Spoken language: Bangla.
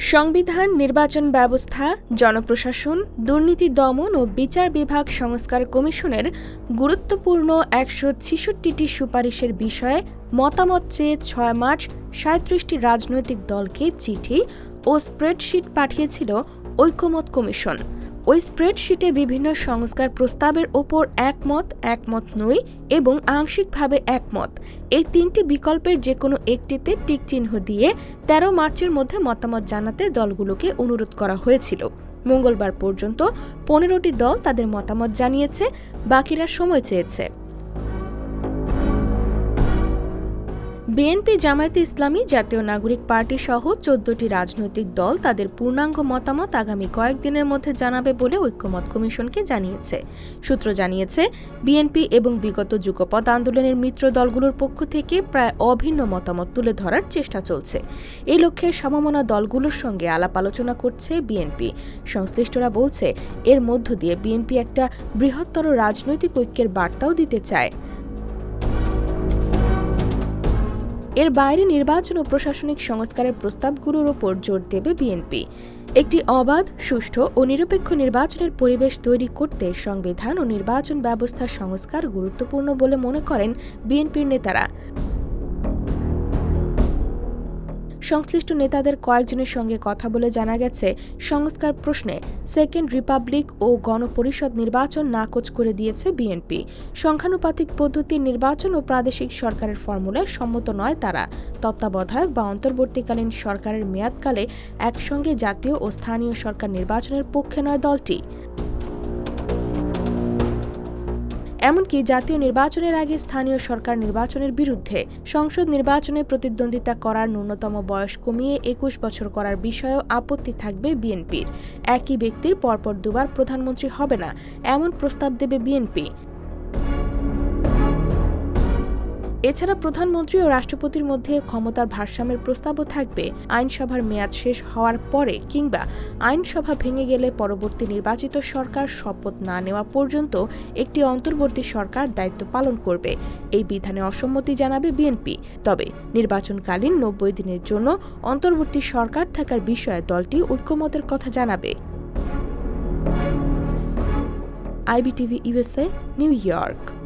সংবিধান, নির্বাচন ব্যবস্থা, জনপ্রশাসন, দুর্নীতি দমন ও বিচার বিভাগ সংস্কার কমিশনের গুরুত্বপূর্ণ একশো ছিষট্টিটি সুপারিশের বিষয়ে মতামত চেয়ে ছয় মার্চ সাঁত্রিশটি রাজনৈতিক দলকে চিঠি ও স্প্রেডশিট পাঠিয়েছিল ঐক্যমত কমিশন। ওই স্প্রেডশিটে বিভিন্ন সংস্কার প্রস্তাবের ওপর একমত একমত নই এবং আংশিকভাবে একমত। এই তিনটি বিকল্পের যে কোনো একটিতে টিক চিহ্ন দিয়ে তেরো মার্চের মধ্যে মতামত জানাতে দলগুলোকে অনুরোধ করা হয়েছিল। মঙ্গলবার পর্যন্ত পনেরোটি দল তাদের মতামত জানিয়েছে, বাকিরা সময় চেয়েছে। বিএনপি জামায়াতে ইসলামী জাতীয় নাগরিক পার্টি সহ চোদ্দটি রাজনৈতিক দল তাদের পূর্ণাঙ্গ মতামত আগামী কয়েকদিনের মধ্যে জানাবে বলে ঐক্যমত কমিশনকে জানিয়েছে। সূত্র জানিয়েছে, বিএনপি এবং বিগত যুগপৎ আন্দোলনের মিত্র দলগুলোর পক্ষ থেকে প্রায় অভিন্ন মতামত তুলে ধরার চেষ্টা চলছে। এই লক্ষ্যে সমমনা দলগুলোর সঙ্গে আলাপ আলোচনা করছে বিএনপি। সংশ্লিষ্টরা বলছে, এর মধ্য দিয়ে বিএনপি একটা বৃহত্তর রাজনৈতিক ঐক্যের বার্তাও দিতে চায়। এর বাইরে নির্বাচন ও প্রশাসনিক সংস্কারের প্রস্তাবগুলোর ওপর জোর দেবে বিএনপি। একটি অবাধ, সুষ্ঠু ও নিরপেক্ষ নির্বাচনের পরিবেশ তৈরি করতে সংবিধান ও নির্বাচন ব্যবস্থা সংস্কার গুরুত্বপূর্ণ বলে মনে করেন বিএনপির নেতারা। সংশ্লিষ্ট নেতাদের কয়েকজনের সঙ্গে কথা বলে জানা গেছে, সংস্কার প্রশ্নে সেকেন্ড রিপাবলিক ও গণপরিষদ নির্বাচন নাকচ করে দিয়েছে বিএনপি। সংখ্যানুপাতিক পদ্ধতির নির্বাচন ও প্রাদেশিক সরকারের ফর্মুলায় সম্মত নয় তারা। তত্ত্বাবধায়ক বা অন্তর্বর্তীকালীন সরকারের মেয়াদকালে একসঙ্গে জাতীয় ও স্থানীয় সরকার নির্বাচনের পক্ষে নয় দলটি। এমনকি জাতীয় নির্বাচনের আগে স্থানীয় সরকার নির্বাচনের বিরুদ্ধে সংসদ নির্বাচনে প্রতিদ্বন্দ্বিতা করার ন্যূনতম বয়স কমিয়ে একুশ বছর করার বিষয়েও আপত্তি থাকবে বিএনপির। একই ব্যক্তির পরপর দুবার প্রধানমন্ত্রী হবে না, এমন প্রস্তাব দেবে বিএনপি। এছাড়া প্রধানমন্ত্রী ও রাষ্ট্রপতির মধ্যে ক্ষমতার ভারসাম্যের প্রস্তাবও থাকবে। আইনসভার মেয়াদ শেষ হওয়ার পরে কিংবা আইনসভা ভেঙে গেলে পরবর্তী নির্বাচিত সরকার শপথ না নেওয়া পর্যন্ত একটি অন্তর্বর্তী সরকার দায়িত্ব পালন করবে। এই বিধানে অসম্মতি জানাবে বিএনপি। তবে নির্বাচনকালীন নব্বই দিনের জন্য অন্তর্বর্তী সরকার থাকার বিষয়ে দলটি ঐক্যমতের কথা জানাবে। IBTV USA New York.